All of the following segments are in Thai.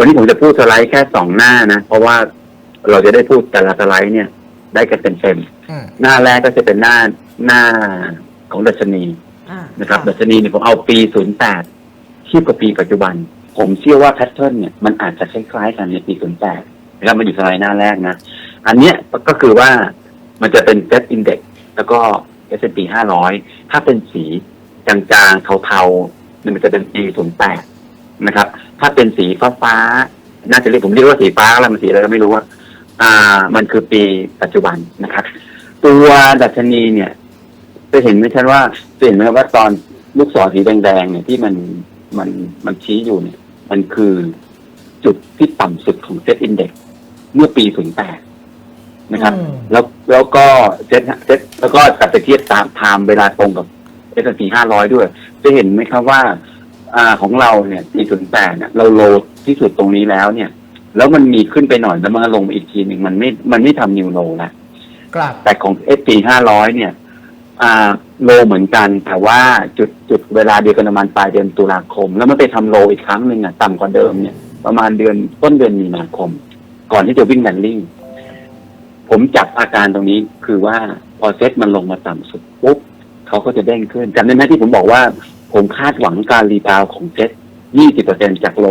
วันนี้ผมจะพูดสไลด์แค่สองหน้านะ เพราะว่าเราจะได้พูดแต่ละสไลด์เนี่ย ได้กันเต็มอืมๆหน้าแรกก็จะเป็นหน้าหน้าของดัชนีอ่านะครับ ดัชนีเนี่ยผมเอาปี 08เทียบกับปีปัจจุบัน ผมเชื่อว่าแพทเทิร์นเนี่ยมันอาจจะคล้ายๆกันในปี 08นะครับมันอยู่สไลด์หน้าแรกนะ อันเนี้ยก็คือว่ามันจะเป็นเซตอินเด็กแล้วก็ S&P 500 ถ้าเป็นสีจางๆเทาๆเนี่ยมันจะเป็นปี08นะครับ ถ้าเป็นสีฟ้าๆน่าจะเรียกผมเรียกว่าสีฟ้าอะไรมันสีอะไรก็ไม่รู้ว่าอ่า มันคือปีปัจจุบันนะครับ ตัวดัชนีเนี่ยจะเห็นไหมชันว่าจะเห็นไหมครับว่าตอนลูกศรสีแดงๆเนี่ยที่มันมันมันชี้อยู่เนี่ย มันคือจุดที่ต่ำสุดของเซตอินเด็กเมื่อปี08นะครับอืมแล้วแล้วก็เซตเซตแล้วก็กลับไปเทียบตามไทม์เวลาตรงกับ S&P 500ด้วย จะเห็นไหมครับว่า อ่าของเราเนี่ยปี08เนี่ย เราโลที่สุดตรงนี้แล้วเนี่ย แล้วมันมีขึ้นไปหน่อยแล้วมันก็ลงมาอีกทีหนึ่งมันไม่ มันไม่ทำนิวโลแล้วกลับแต่ของ S P 500เนี่ย อ่า โลเหมือนกัน แต่ว่าจุดจุดเวลาเดียวกันประมาณปลายเดือนตุลาคม แล้วมันไปทำโลอีกครั้งหนึ่งอะต่ำกว่าเดิมเนี่ย ประมาณเดือนต้นเดือนมีนาคม ก่อนที่จะวิ่งแลนดิ้งผมจับอาการตรงนี้คือว่าพอเซ็ตมันลงมาต่ำสุดปุ๊บเขาก็จะเด้งขึ้นจำได้ไหมที่ผมบอกว่า ผมคาดหวังการรีบาวด์ของเซ็ต20%จากโล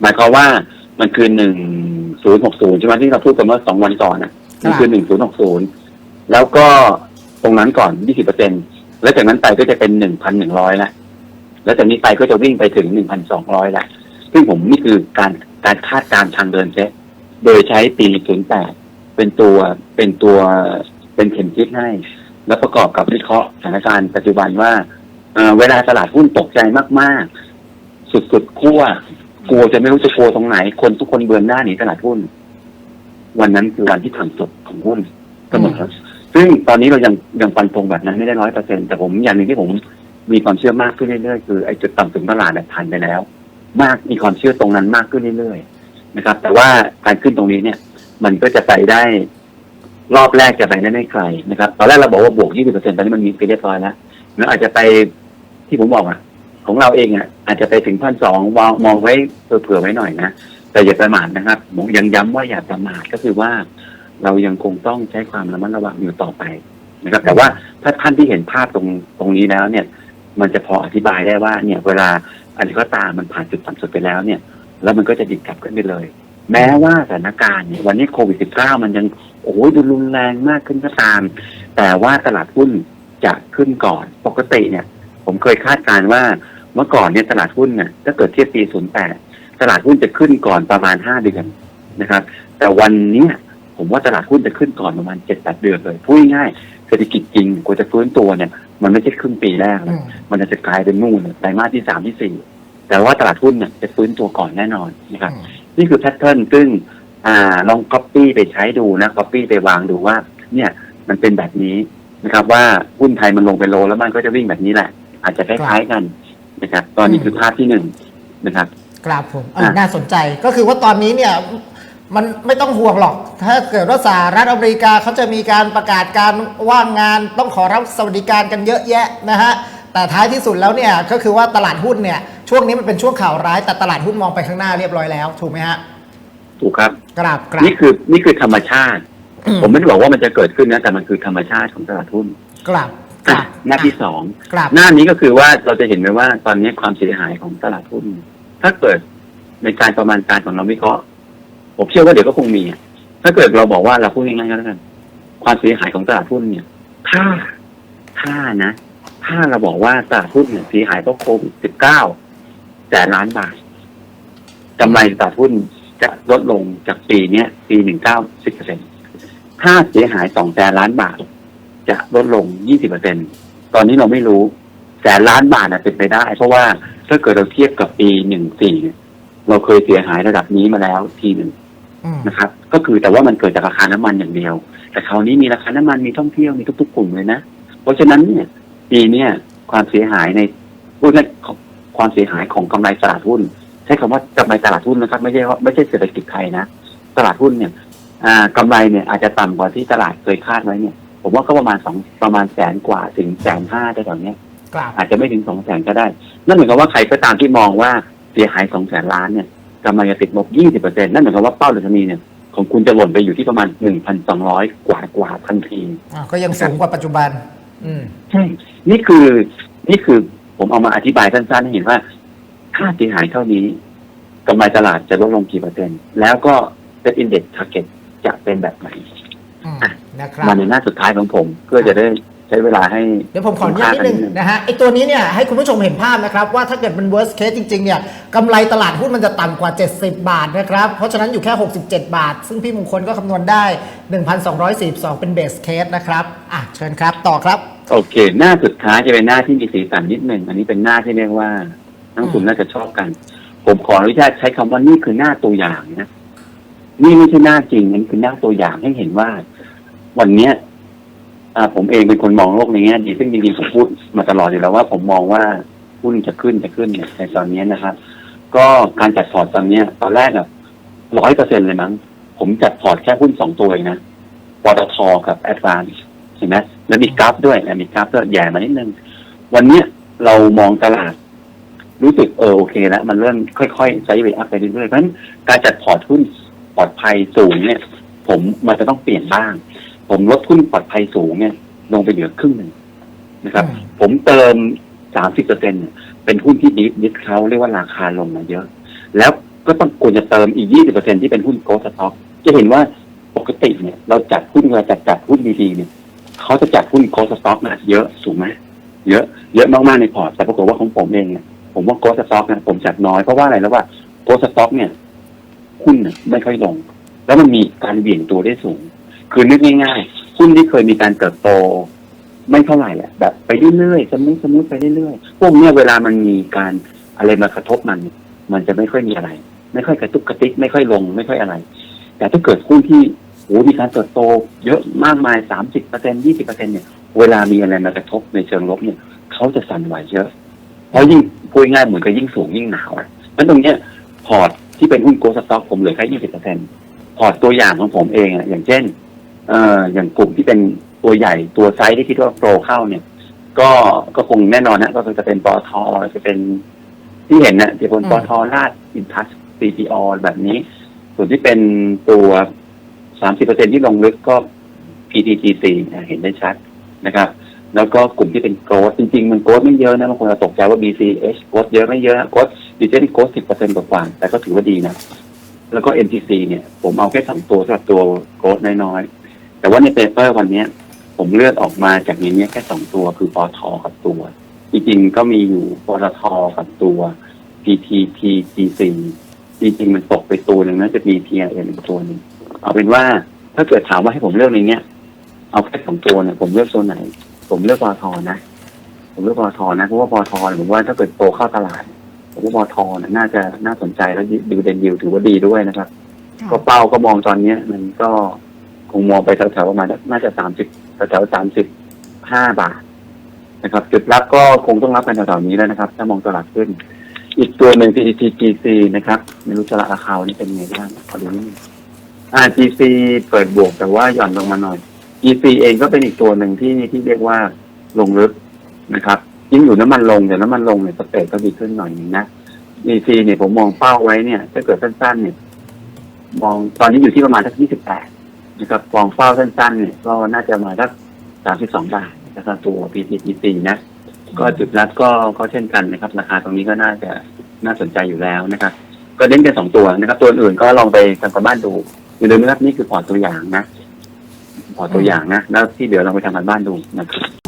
หมายความว่ามันคือ 1060 ใช่ไหมที่เราพูดกันเมื่อสองวันก่อนอะมันคือ 1060 แล้วก็ตรงนั้นก่อน 20%แล้วจากนั้นไปก็จะเป็น 1,100แล้วแล้วจากนี้ไปก็จะวิ่งไปถึง 1,200แล้วซึ่งผมนี่คือการการคาดการณ์ทางเดินเซ็ตโดยใช้ปี 08 เป็นตัวเป็นตัวเป็นเข็มทิศให้ แล้วประกอบกับวิเคราะห์สถานการณ์ปัจจุบันว่า เอ่อเวลาตลาดหุ้นตกใจมากๆ สุดๆขั้วกลัวจะไม่รู้จะกลัวตรงไหน คนทุกคนเบือนหน้าหนีตลาดหุ้น วันนั้นคือวันที่ถังสุดของหุ้นเสมอซึ่งตอนนี้เรายังยังฟันธงแบบนั้นไม่ได้ร้อยเปอร์เซ็นแต่ผมอย่างหนึ่งที่ผมมีความเชื่อมากขึ้นเรื่อยๆ คือไอ้จุดต่ำสุดตลาดเนี่ยผ่านไปแล้ว มากมีความเชื่อตรงนั้นมากขึ้นเรื่อยๆนะครับ แต่ว่าการขึ้นตรงนี้เนี่ย มันก็จะไปได้รอบแรกจะไปได้ไม่ไกลนะครับตอนแรกเราบอกว่าบวก 20%ตอนนี้มันมีไปเรียบร้อยแล้ว แล้วอาจจะไปที่ผมบอกอะ ของเราเองอะ อาจจะไปถึงพันสองมองไว้เผื่อไว้หน่อยนะแต่อย่าประมาทนะครับผมยังย้ำว่าอย่าประมาทก็คือว่า เรายังคงต้องใช้ความระมัดระวังอยู่ต่อไปนะครับ แต่ว่าถ้าท่านที่เห็นภาพตรงตรงนี้แล้วเนี่ย มันจะพออธิบายได้ว่า เนี่ย เวลาอะไรก็ตามมันผ่านจุดต่ำสุดไปแล้วเนี่ย แล้วมันก็จะดิ่งกลับขึ้นไปเลย แม้ว่าสถานการณ์เนี่ยวันนี้โควิด -19 มันยังโอ้โหดูรุนแรงมากขึ้นก็ตาม แต่ว่าตลาดหุ้น จะขึ้นก่อน ปกติเนี่ย ผมเคยคาดการณ์ว่าเมื่อก่อนเนี่ยตลาดหุ้นเนี่ยถ้าเกิดเทียบปี 08 ตลาดหุ้นจะขึ้นก่อนประมาณ 5 เดือนนะครับ แต่วันเนี้ยผมว่าตลาดหุ้นจะขึ้นก่อนประมาณ 7-8 เดือนเลยพูดง่ายๆเศรษฐกิจจริงกว่าจะฟื้นตัวเนี่ย มันไม่ใช่ครึ่งปีแรกอืนะมมันอาจจะกลายเป็นนู่นไตรมาสที่สามที่สี่แต่ว่าตลาดหุ้นเนี่ยจะฟื้นตัวก่อนแน่นอนนะครับ นี่คือแพทเทิร์นซึ่งอ่าลองก๊อปปี้ไปใช้ดูนะก๊อปปี้ไปวางดูว่า เนี่ยมันเป็นแบบนี้ นะครับ ว่าหุ้นไทยมันลงไปโลแล้วมันก็จะวิ่งแบบนี้แหละ อาจจะคล้ายๆกันนะครับ ตอนนี้คือภาพที่หนึ่งนะครับครับผมเอออะน่าสนใจก็คือว่าตอนนี้เนี่ยมันไม่ต้องห่วงหรอก ถ้าเกิดว่าสหรัฐอเมริกาเขาจะมีการประกาศการว่างงานต้องขอรับสวัสดิการกันเยอะแยะนะฮะแต่ท้ายที่สุดแล้วเนี่ยก็คือว่าตลาดหุ้นเนี่ยช่วงนี้มันเป็นช่วงข่าวร้ายแต่ตลาดหุ้นมองไปข้างหน้าเรียบร้อยแล้ว ถูกไหมฮะถูกครับกราบกราบนี่คือนี่คือธรรมชาติอืม ผมไม่ได้บอกว่ามันจะเกิดขึ้นนะแต่มันคือธรรมชาติของตลาดหุ้นกราบกอะราบหน้าที่สองกราบหน้านี้ก็คือว่าเราจะเห็นไหมว่าตอนนี้ความเสียหายของตลาดหุ้นถ้าเกิดในการประมาณการของเราวิเคราะห์ผมเชื่อว่าเดี๋ยวก็คงมีอะถ้าเกิดเราบอกว่าเราพูดง่ายๆก็แล้วกันความเสียหายของตลาดหุ้นเนี่ย ถ้าถ้านะ ถ้าเราบอกว่าตลาดหุ้นเนี่ยเสียหายเพราะโควิดสิบเก้าแสนล้านบาทกำไรตลาดหุ้นจะลดลงจากปีเนี้ยปีหนึ่งเก้าสิบเปอร์เซ็น ถ้าเสียหายสองแสนล้านบาท จะลดลงยี่สิบเปอร์เซ็นตอนนี้เราไม่รู้แสนล้านบาทนะเป็นไปได้ เพราะว่าถ้าเกิดเราเทียบกับปีหนึ่งสี่เราเคยเสียหายระดับนี้มาแล้วทีหนึ่งอืมนะครับ ก็คือแต่ว่ามันเกิดจากราคาน้ำมันอย่างเดียว แต่คราวนี้มีราคาน้ำมันมีท่องเที่ยวมีทุกๆกลุ่มเลยนะ เพราะฉะนั้นเนี่ยปีเนี้ยความเสียหายในพูดง่ายๆความเสียหายของกำไรตลาดหุ้น ใช้คำว่ากำไรตลาดหุ้นนะครับ ไม่ใช่ว่าไม่ใช่เศรษฐกิจไทยนะ ตลาดหุ้นเนี่ยอ่า กำไรเนี่ยอาจจะต่ำกว่าที่ตลาดเคยคาดไว้เนี่ย ผมว่าก็ประมาณสองประมาณแสนกว่าถึงแสนห้าได้ตอนเนี้ยกราบอาจจะไม่ถึงสองแสนก็ได้ นั่นหมายความว่าใครก็ตามที่มองว่าเสียหายสองแสนล้านเนี่ยกำลังจะติดลบ20%นั่นหมายความว่าเป้าดัชนีเนี่ยของคุณจะหล่นไปอยู่ที่ประมาณ1,200กว่ากว่าทันทีอ่าก็ยังสูงกว่าปัจจุบัน อืมใช่นี่คือนี่คือผมเอามาอธิบายสั้นๆให้เห็นว่า ค่าเสียหายเท่านี้กำไรตลาดจะลดลงกี่เปอร์เซ็นต์แล้วก็เซ็ตอินเด็กซ์ทาร์เก็ต จะเป็นแบบไหนอืมอะนะครับ มาในหน้าสุดท้ายของผม เพื่อจะได้ใช้เวลาให้ เดี๋ยวผมขออนุญาตนิดนึงคุ้มค่ากันะฮะไอตัวนี้เนี่ยให้คุณผู้ชมเห็นภาพนะครับ ว่าถ้าเกิดเป็น worst case จริง ๆ เนี่ยกำไรตลาดหุ้นมันจะต่ำกว่า 70 บาทนะครับ เพราะฉะนั้นอยู่แค่ 67 บาท ซึ่งพี่มงคลก็คำนวณได้ 1,242 เป็น base case นะครับ อะ เชิญครับ ต่อครับ โอเค หน้าสุดท้ายจะเป็นหน้าที่มีสีสันนิดหนึ่ง อันนี้เป็นหน้าที่เรียกว่านักลงทุนน่าจะชอบกัน ผมขออนุญาตใช้คำว่านี่คือหน้าตัวอย่างนะ นี่ไม่ใช่หน้าจริงนั่นคือหน้าตัวอย่างให้เห็นว่า วันเนี้ยอ่าผมเองเป็นคนมองโลกในแง่ดีซึ่งจริงๆผมพูดมาตลอดอยู่แล้วว่า ผมมองว่าหุ้นจะขึ้นจะขึ้นเนี่ยในตอนนี้นะครับ ก็การจัดพอร์ตตอนเนี้ย ตอนแรกอะร้อยเปอร์เซ็นเลยมั้งผมจัดพอร์ตแค่หุ้นสองตัวเองนะปตทกับแอดวานซ์เห็นไหมแล้วมีกราฟด้วยนะมีกราฟด้วยแย่มานิดนึง วันเนี้ยเรามองตลาด รู้สึกเออโอเคแล้วมันเริ่มค่อยๆไซด์เวย์อัพไปเรื่อยๆเพราะฉะนั้นการจัดพอร์ตหุ้น ปลอดภัยสูงเนี่ย ผมมันจะต้องเปลี่ยนบ้าง ผมลดหุ้นปลอดภัยสูงเนี่ย ลงไปเหลือครึ่งหนึ่งนะครับอืมผมเติมสามสิบเปอร์เซ็นเป็นหุ้นที่ดิฟดิสเขาเรียกว่าราคาลงมาเยอะ แล้วก็ต้องควรจะเติมอีกยี่สิบเปอร์เซ็นที่เป็นหุ้นโกลด์สต็อกจะเห็นว่าปกติเนี่ย เราจัดหุ้นเวลาจัดจัดหุ้นดีๆเนี่ยเขาจะจัดหุ้นโกลด์สต็อกนะเยอะถูกไหมเยอะเยอะมากๆในพอร์ตแต่ปรากฏว่าของผมเองเนี่ยผมว่าโกลด์สต็อกนะผมจัดน้อยเพราะว่าอะไรแล้วว่าโกลด์สต็อกเนี่ย หุ้นไม่ค่อยลง แล้วมันมีการเบี่ยงตัวได้สูง คือนึกง่ายๆหุ้นที่เคยมีการเติบโต ไม่เท่าไหร่อะแบบไปเรื่อยๆสมมุติสมุไปเรื่อยๆพวกเนี้ยเวลามันมีการอะไรมากระทบมัน มันจะไม่ค่อยมีอะไร ไม่ค่อยกระตุกกระติกไม่ค่อยลงไม่ค่อยอะไร แต่ถ้าเกิดหุ้นที่โอ้มีการเติบโต เยอะมากมายสามสิบเปอร์เซ็นยี่สิบเปอร์เซ็นเนี่ยเวลามีอะไรมากระทบในเชิงลบเนี่ยเขาจะสั่นไหวเยอะเพราะยิ่งพูดง่ายเหมือนกับยิ่งสูงยิ่งหนาวอะนั้นตรงเนี้ยพอร์ต ที่เป็นหุ้นโกลด์สต็อกผมเหลือแค่ยี่สิบเปอร์เซ็นพอร์ตตัวอย่างของผมเองอะอย่างเช่น เอ่ออย่างกลุ่มที่เป็นตัวใหญ่ตัวไซส์ที่คิดว่าโปรเข้าเนี่ย ก็ก็คงแน่นอนนะก็คือจะเป็นปอทจะเป็นที่เห็นนะจะเป็นปอทลาดอินทัส CPO แบบนี้ ส่วนที่เป็นตัวสามสิบเปอร์เซ็นที่ลงลึกก็ PTGC นะเห็นได้ชัดนะครับ แล้วก็กลุ่มที่เป็นโกลดจริงๆ มันโกลดไม่เยอะนะบางคนจะตกใจว่า BCH โกลดเยอะไม่เยอะโกลดดิเจนโกลดสิบเปอร์เซ็นต์กว่าแต่ก็ถือว่าดีนะ แล้วก็ MTC เนี่ย ผมเอาแค่สองตัวสำหรับตัวโกลดน้อยๆ แต่ว่าในเปเปอร์วันนี้ผมเลือกออกมาจากในนี้แค่สองตัวคือปอทกับตัว จริงๆ ก็มีอยู่ปตทกับตัว PTTGC จริงๆ มันตกไปตัวหนึ่งนะจะมี PRN อีกตัวหนึ่งเอาเป็นว่าถ้าเกิดถามว่าให้ผมเลือกในเนี้ยเอาแค่สองตัวเนี่ยผมเลือกตัวไหน ผมเลือกปอทนะ ผมเลือกปอทนะเพราะว่าปอทเนี่ยผมว่าถ้าเกิดโตเข้าตลาดผมว่าปอทเนี่ยน่าจะน่าสนใจแล้วดูเดนยิวถือว่าดีด้วยนะครับ ก็เป้าก็มองตอนเนี้ย มันก็คงมองไปแถวๆประมาณน่าจะสามสิบแถวๆสามสิบห้าบาทนะครับ จุดรับก็คงต้องรับกันแถวๆนี้แล้วนะครับ ถ้ามองตลาดขึ้น อีกตัวหนึ่ง PTGC นะครับไม่รู้จะราคาวันนี้เป็นไงบ้างขอดูนิดนึงอ่า GC เปิดบวกแต่ว่าหย่อนลงมาหน่อย GC เองก็เป็นอีกตัวหนึ่งที่ที่เรียกว่าลงลึกนะครับ ยิ่งอยู่น้ำมันลงแต่น้ำมันลงเนี่ยสเปรดก็ดีขึ้นหน่อยนึงนะ GC เนี่ยผมมองเป้าไว้เนี่ยถ้าเกิดสั้นๆเนี่ย มองตอนนี้อยู่ที่ประมาณสักยี่สิบแปดนะครับมองเป้าสั้นๆเนี่ยก็น่าจะมาสักสามสิบสองบาทนะครับตัว PTGC นะ ก็จุดรับก็ก็เช่นกันนะครับ ราคาตรงนี้ก็น่าจะน่าสนใจอยู่แล้วนะครับ ก็เล่นกันสองตัวนะครับ ตัวอื่นก็ลองไปทำกันบ้านดูอย่าลืมนะครับนี่คือพอร์ตตัวอย่างนะ ขอตตัวอย่างนะ แล้วที่เดี๋ยวเราไปทำกันบ้านดูนะครับ